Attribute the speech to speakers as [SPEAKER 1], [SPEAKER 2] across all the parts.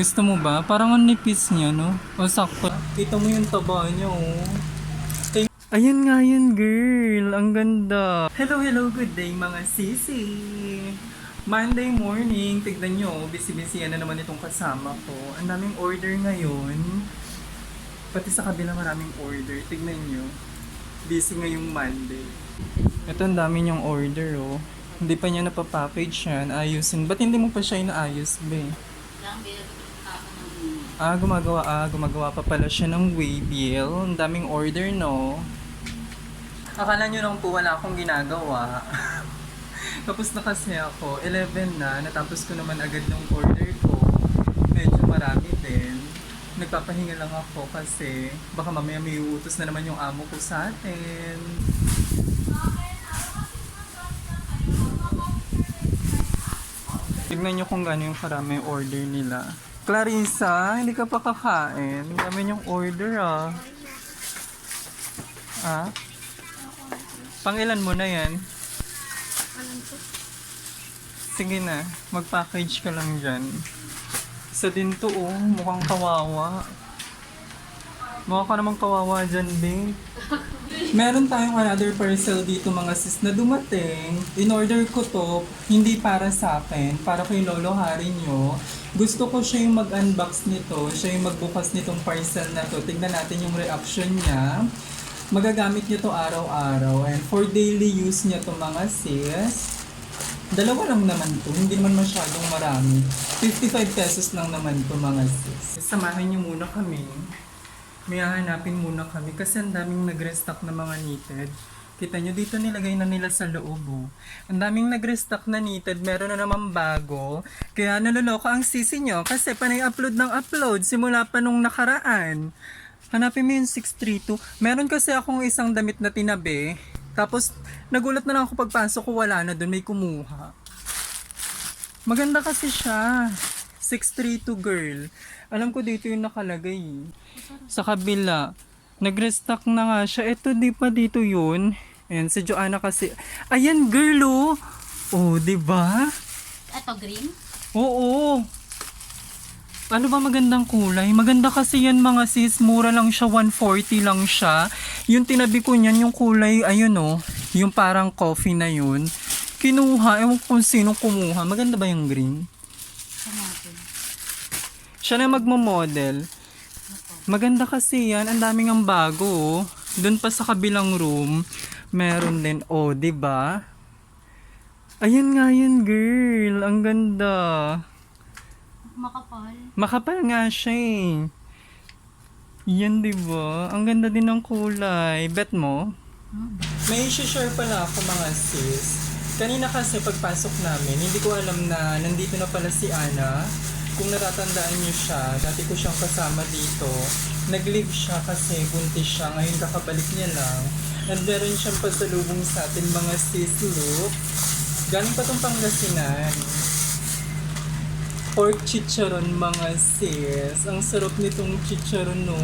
[SPEAKER 1] Gusto mo ba? Parang ang nipis niya, no? O sakto. Kita mo yung taba niya, oh. Ayan nga yan, girl. Ang ganda. Hello, hello. Good day, mga sisi. Monday morning. Tignan nyo, busy-busy na naman itong kasama ko. Ang daming order ngayon. Pati sa kabila maraming order. Tignan nyo. Busy ngayong Monday. Ito ang dami niyang order, oh. Hindi pa niya napapackage yan. Ayusin. Ba't hindi mo pa siya inaayos, be? Ah, gumagawa, ah, gumagawa pa pala siya ng waybill. Ang daming order, no? Akala nyo lang po wala akong ginagawa. Tapos na kasi ako, 11 na, natapos ko naman agad yung order ko. Medyo marami din. Nagpapahinga lang ako kasi baka mamaya may utos na naman yung amo ko sa atin. Tignan nyo kung gaano yung karami order nila. Clarissa, hindi ka pa kakain. Dami yung order ah. Ah? Pangilan mo na yan? Sige na, mag-package ka lang dyan. Isa din to oh, mukhang kawawa. Mukha ka namang kawawa dyan, babe. Meron tayong another parcel dito mga sis na dumating. In order ko to, hindi para sa akin, para kay Lolo Hari nyo. Gusto ko siya yung mag-unbox nito, siya yung magbukas nitong parcel na to. Tignan natin yung reaction niya. Magagamit niya to araw-araw. And for daily use niya to mga sis. Dalawa lang naman to, hindi naman masyadong marami. 55 pesos lang naman to mga sis. Samahan niyo muna kami. May hahanapin muna kami kasi ang daming nag-restock na mga knitted. Kita nyo, dito nilagay na nila sa loob. Oh. Ang daming nag-restock na knitted, meron na naman bago. Kaya naloloka ang sisi nyo kasi panay upload ng upload simula pa nung nakaraan. Hanapin mo yung 632. Meron kasi akong isang damit na tinabi. Tapos, nagulat na lang ako pagpasok ko, wala na doon, may kumuha. Maganda kasi siya. 632 girl. Alam ko dito yung nakalagay. Sa kabila. Nag-restock na nga siya. Ito, di pa dito yun. Ayan, si Joanna kasi. Ayan, girl, oh. Oh, di ba?
[SPEAKER 2] Ito, green?
[SPEAKER 1] Oo. Ano ba magandang kulay? Maganda kasi yan mga sis. Mura lang siya. 140 lang siya. Yung tinabi ko niyan, yung kulay, ayun oh. Yung parang coffee na yun. Kinuha. Ewan ko kung sino kumuha. Maganda ba yung green? Siya na magmo-model. Maganda kasi yan. Ang daming ang bago. oh. Doon pa sa kabilang room, meron din. Oh, 'di ba? Ayan nga yun, girl. Ang ganda.
[SPEAKER 2] Makapal.
[SPEAKER 1] Makapal nga siya eh. Yan, 'di ba? Ang ganda din ng kulay. Bet mo? May share pala ako mga sis. Kanina kasi pagpasok namin, hindi ko alam na nandito na pala si Ana. Kung natatandaan niyo siya, dati ko siyang kasama dito. Nag-leave siya kasi buntis siya. Ngayon kakabalik niya lang. And meron siyang pasalubong sa atin mga sis. Look. Galing pa tong Pangasinan. Pork chicharon mga sis. Ang sarap nitong chicharon no.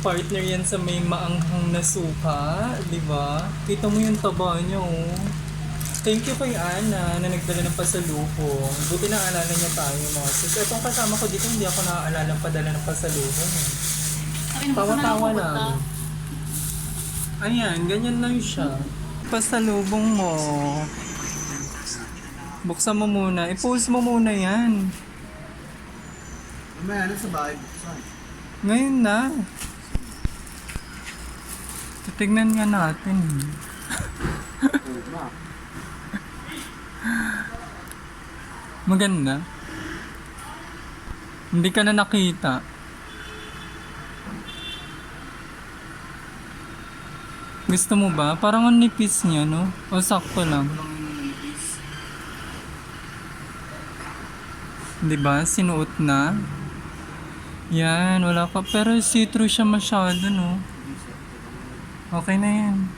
[SPEAKER 1] Partner yan sa may maanghang na suka, di ba? Kita mo yung taba niya oh. Thank you kay Ana na nagdala ng pasalubong. Buti na alala niya tayo mga sis. Itong kasama ko dito hindi ako naaalala ng padala ng pasalubong.
[SPEAKER 2] na
[SPEAKER 1] Tawa-tawa lang. Ayan, ganyan lang siya. Pasalubong mo. Buksan mo muna. I-post mo muna yan.
[SPEAKER 3] Mamaya na sa bahay.
[SPEAKER 1] Ngayon na. Titignan nga natin.
[SPEAKER 3] Ma.
[SPEAKER 1] Maganda. Hindi ka na nakita. Gusto mo ba? Parang ang nipis niya, no? O sakto lang. Di ba? Sinuot na. Yan, wala ka. Pero see-through siya masyado, no? Okay na yan.